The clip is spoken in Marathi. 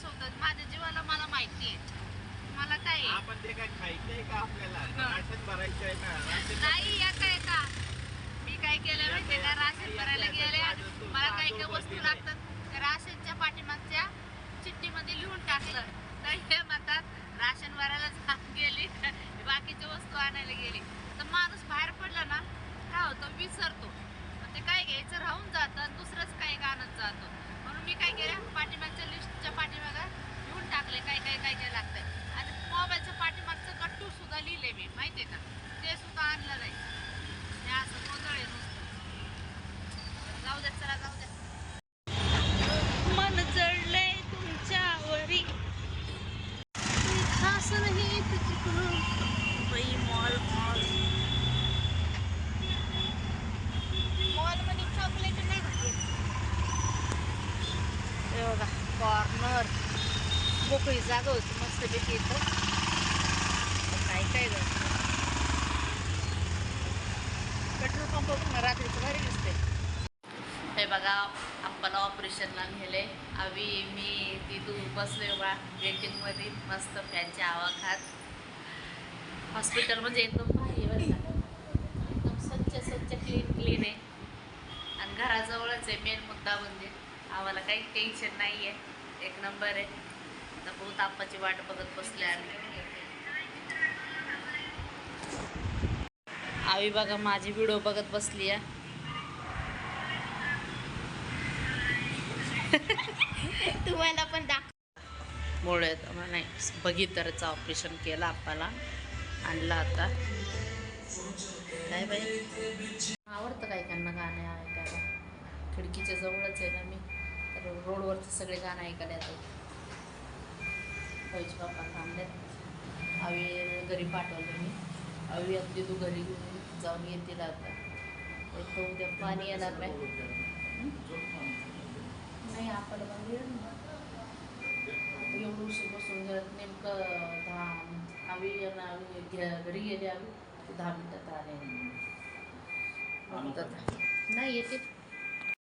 त्रास होतात माझ्या जीवाला मला माहिती आहे. मला काय आपण ते का आपल्याला? नाही या काय का? मी काय केलं माहितीये का? राशन भरायला गेले मला काही काही वस्तू लागतात. राशनच्या पाठीमागच्या चिठ्ठीमध्ये लिहून टाकलं. तर हे म्हणतात राशन भरायला गेली. बाकीच्या वस्तू आणायला गेली. तर माणूस बाहेर पडला ना काय होतो? विसरतो. ते काय घ्यायचं? राहून जातं. दुसरंच काही आणत जातो. म्हणून मी काय कॉर्नर मोकळी जागा होती मस्त पैकी इथं. काय काय झालं? पेट्रोल पंप रात्रीचं भारी दिसते हे बघा आपण ऑपरेशनला नेले आवी मी तिथू बसले बा वेटिंगमध्ये मस्त फॅनच्या आवाखात हॉस्पिटल म्हणजे एकदम भारी एकदम स्वच्छ स्वच्छ क्लीन क्लीन आहे. आणि घराजवळच आहे मेन मुद्दा म्हणजे आम्हाला काही टेन्शन नाही आहे एक नंबर आहे. आता बहुत आप्पाची वाट बघत बसले आम्ही. बघा माझी व्हिडिओ बघत बसली आहे. तुम्हाला पण दाख मुळे नाही बघितरचं ऑपरेशन केलं आपल्याला आणलं आता. काय बाई? आवडतं काय त्यांना गाणं ऐकायला? खिडकीच्या जवळच आहे ना मी. रोडवरचे सगळे गाणं ऐकायला येतात. पैसे बाप्पा थांबले आवी घरी पाठवलं मी. आवी आपली तू घरी घेऊन जाऊन येतील आता एक तर उद्या पाणी येणार नाही. नाही आपण म्हणजे एवढं उशीर बसून जर नेमकं दहा आम्ही आणि आम्ही घे- घरी गेले आम्ही दहा मिनिटात आले. नाही येते.